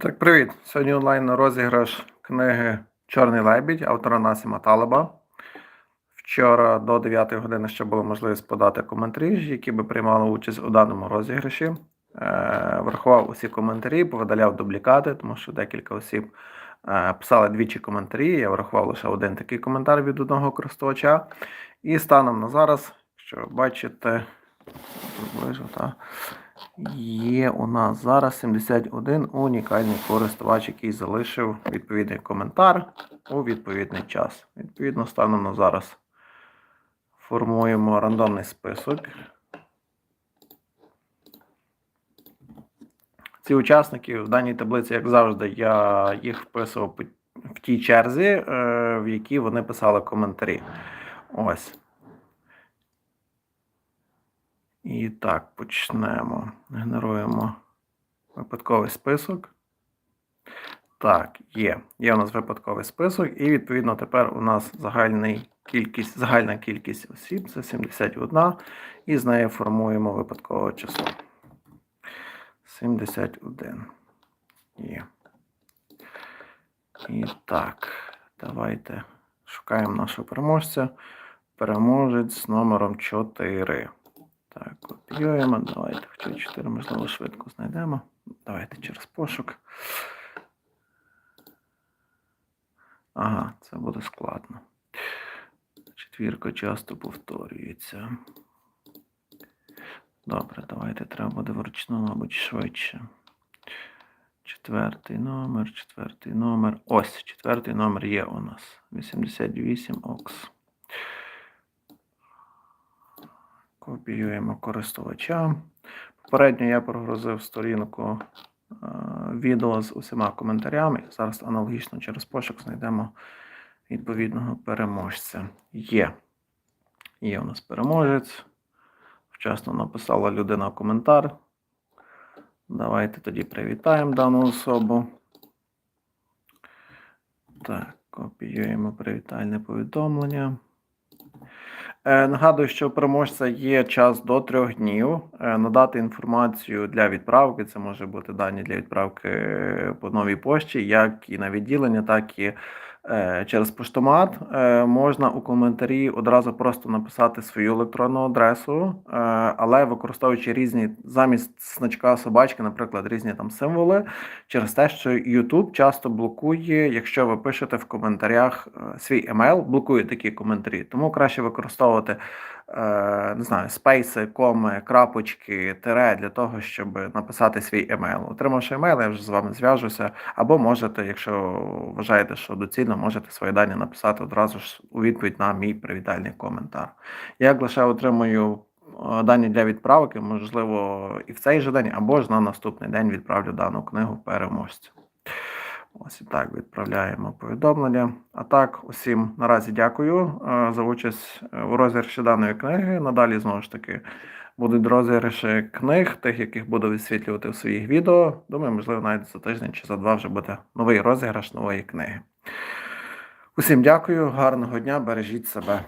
Так, привіт. Сьогодні онлайн розіграш книги Чорний лебідь автора Насіма Талаба. Вчора до 9 години ще було можливість подати коментарі, які би приймали участь у даному розіграші. Е, врахував усі коментарі, повидаляв дублікати, тому що декілька осіб е, писали двічі коментарі. Я врахував лише один такий коментар від одного користувача. І станом на зараз, якщо бачите, приближу, та, Є у нас зараз 71 унікальний користувач, який залишив відповідний коментар у відповідний час. Відповідно, станом на зараз формуємо рандомний список. Ці учасники в даній таблиці, як завжди, я їх вписував в тій черзі, е, в якій вони писали коментарі. Ось. І так, почнемо. Генеруємо випадковий список. Так, є. Є у нас випадковий список, і відповідно тепер у нас кількість, загальна кількість осіб це 71, і з нею формуємо випадкове число. 71. Є. І так, давайте шукаємо нашого переможця. Переможець з номером 4. Копіюємо. Давайте, хоча 4, можливо, швидко знайдемо. Давайте через пошук. Ага, це буде складно. Четвірка часто повторюється. Добре, давайте треба буде вручну, мабуть, швидше. Четвертий номер, четвертий номер. Ось, четвертий номер є у нас. 88 окс. Копіюємо користувача. Попередньо я прогрузив сторінку е, відео з усіма коментарями. Зараз аналогічно через пошук знайдемо відповідного переможця. Є. Є у нас переможець. Вчасно написала людина коментар. Давайте тоді привітаємо дану особу. Так, копіюємо привітальне повідомлення. Е, Нагадую, що переможця є час до трьох днів е, надати інформацію для відправки. Це може бути дані для відправки е, по новій пошті, як і на відділення, так і через поштомат. Е, Можна у коментарі одразу просто написати свою електронну адресу, е, але використовуючи різні замість значка собачки, наприклад, різні там символи, через те, що YouTube часто блокує, якщо ви пишете в коментарях е, свій емейл, блокує такі коментарі. Тому краще використовувати е, не знаю, спейси, коми, крапочки, тире для того, щоб написати свій емейл. Отримавши емейл, я вже з вами зв'яжуся. Або можете, якщо вважаєте, що доцільно, можете свої дані написати одразу ж у відповідь на мій привітальний коментар. Як лише отримую е, дані для відправки, можливо, і в цей же день, або ж на наступний день відправлю дану книгу переможцю. Ось і так відправляємо повідомлення. А так, усім наразі дякую е, за участь е, у розіграші даної книги. Надалі знову ж таки будуть розіграші книг, тих, яких буду висвітлювати в своїх відео. Думаю, можливо, навіть за тиждень чи за два вже буде новий розіграш нової книги. Усім дякую, гарного дня, бережіть себе.